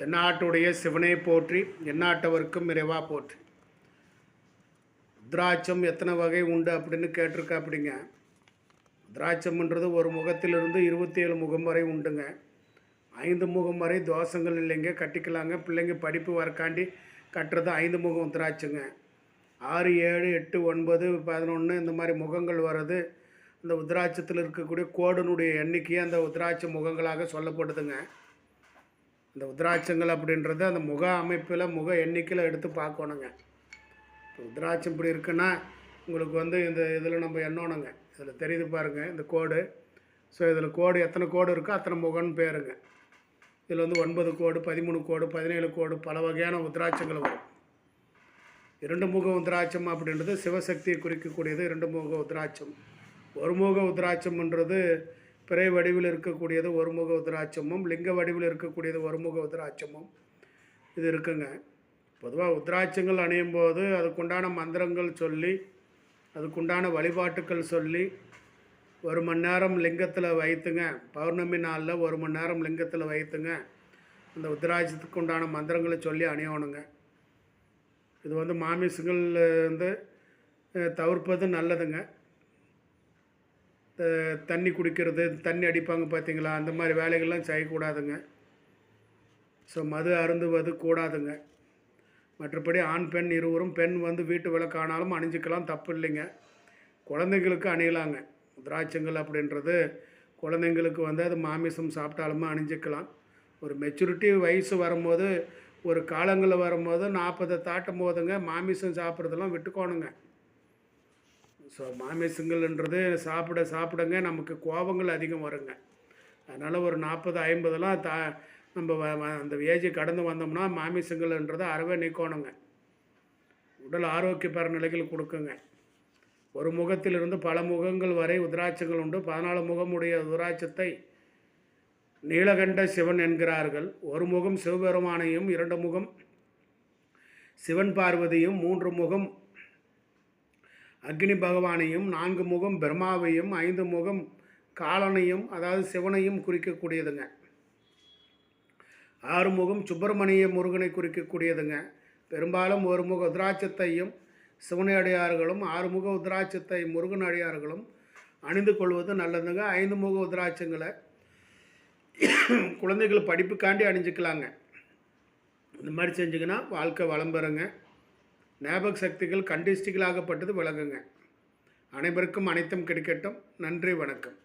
தென்னாட்டுடைய சிவனை போற்றி எந்நாட்டவர்க்கும் இறைவா போற்றி. திராட்சம் எத்தனை வகை உண்டு அப்படின்னு கேட்டிருக்கா அப்படிங்க திராட்சம்ன்றது ஒரு முகத்திலிருந்து இருபத்தி ஏழு முகம் வரை உண்டுங்க. ஐந்து முகம் வரை தோஷங்கள் இல்லைங்க கட்டிக்கலாங்க. பிள்ளைங்க படிப்பு வரக்காண்டி கட்டுறது ஐந்து முகம் திராட்சைங்க. ஆறு ஏழு எட்டு ஒன்பது பதினொன்று இந்த மாதிரி முகங்கள் வர்றது இந்த உத்ராட்சத்தில் இருக்கக்கூடிய கோடனுடைய எண்ணிக்கையை அந்த உத்ராட்ச முகங்களாக சொல்லப்படுதுங்க. இந்த உத்ராட்சங்கள் அப்படின்றது அந்த முக அமைப்பில் முக எண்ணிக்கையில் எடுத்து பார்க்கணுங்க. இப்போ உத்ராட்சம் இப்படி இருக்குன்னா உங்களுக்கு வந்து இந்த இதில் நம்ம எண்ணணுங்க. இதில் தெரியுது பாருங்கள் இந்த கோடு. ஸோ இதில் கோடு எத்தனை கோடு இருக்கோ அத்தனை முகம்னு பேருங்க. இதில் வந்து ஒன்பது கோடு பதிமூணு கோடு பதினேழு கோடு பல வகையான உத்ராட்சங்கள் வரும். இரண்டு முக உத்ராட்சம் அப்படின்றது சிவசக்தியை குறிக்கக்கூடியது இரண்டு முக உத்ராட்சம். ஒரு முக உத்ராட்சம்ன்றது பிறை வடிவில் இருக்கக்கூடியது ஒரு முக உத்ராட்சமும் லிங்க வடிவில் இருக்கக்கூடியது ஒரு முக உத்ராட்சமும் இது இருக்குங்க. பொதுவாக உத்ராட்சங்கள் அணியும் போது அதுக்குண்டான மந்திரங்கள் சொல்லி அதுக்குண்டான வழிபாட்டுக்கள் சொல்லி ஒரு மணி நேரம் லிங்கத்தில் வைத்துங்க. பௌர்ணமி நாளில் ஒரு மணி நேரம் லிங்கத்தில் வைத்துங்க. அந்த உத்ராட்சத்துக்கு உண்டான மந்திரங்களை சொல்லி அணியணுங்க. இது வந்து மாமிசங்கள் வந்து தவிர்ப்பது நல்லதுங்க. தண்ணி குடிக்கிறது தண்ணி அடிப்பாங்க பார்த்தீங்களா? அந்த மாதிரி வேலைகள்லாம் செய்யக்கூடாதுங்க. ஸோ மது அருந்துவது கூடாதுங்க. மற்றபடி ஆண் பெண் இருவரும் பெண் வந்து வீட்டு விளக்கானாலும் அணிஞ்சிக்கலாம் தப்பு இல்லைங்க. குழந்தைங்களுக்கு அணியலாங்க. திராட்சங்கள் அப்படின்றது குழந்தைங்களுக்கு வந்து அது மாமிசம் சாப்பிட்டாலுமே அணிஞ்சிக்கலாம். ஒரு மெச்சூரிட்டி வயசு வரும்போது ஒரு காலங்களில் வரும்போது நாற்பதை தாட்டும் போதுங்க மாமிசம் சாப்பிட்றதெல்லாம் விட்டுக்கோணுங்க. ஸோ மாமிசங்கள்ன்றது சாப்பிட சாப்பிடுங்க நமக்கு கோபங்கள் அதிகம் வருங்க. அதனால் ஒரு நாற்பது ஐம்பதெல்லாம் தா நம்ம வ- அந்த ஏஜை கடந்து வந்தோம்னா மாமிசங்கள்ன்றது அறவே நீக்கணுங்க. உடல் ஆரோக்கிய பரநிலைகள் கொடுக்குங்க. ஒரு முகத்திலிருந்து பல முகங்கள் வரை உதிராட்சங்கள் உண்டு. பதினாலு முகமுடைய உதிராட்சத்தை நீலகண்ட சிவன் என்கிறார்கள். ஒரு முகம் சிவபெருமானையும் இரண்டு முகம் சிவன் பார்வதியும் மூன்று முகம் அக்னி பகவானையும் நான்கு முகம் பிரம்மாவையும் ஐந்து முகம் காலனையும் அதாவது சிவனையும் குறிக்கக்கூடியதுங்க. ஆறு முகம் சுப்பிரமணிய முருகனை குறிக்கக்கூடியதுங்க. பெரும்பாலும் ஒரு முக உத்ராட்சத்தையும் சிவனை அடியார்களும் ஆறுமுக உத்ராட்சத்தை முருகன் அடியார்களும் அணிந்து கொள்வது நல்லதுங்க. ஐந்து முக உத்ராட்சங்களை குழந்தைகள் படிப்புக்காண்டி அணிஞ்சிக்கலாங்க. இந்த மாதிரி செஞ்சிங்கன்னா வாழ்க்கை வளம் பெறுங்க. ஞாபக சக்திகள் கண்டிஸ்டிகளாகப்பட்டது விளங்குங்க. அனைவருக்கும் அனைத்தும் கிடைக்கட்டும். நன்றி வணக்கம்.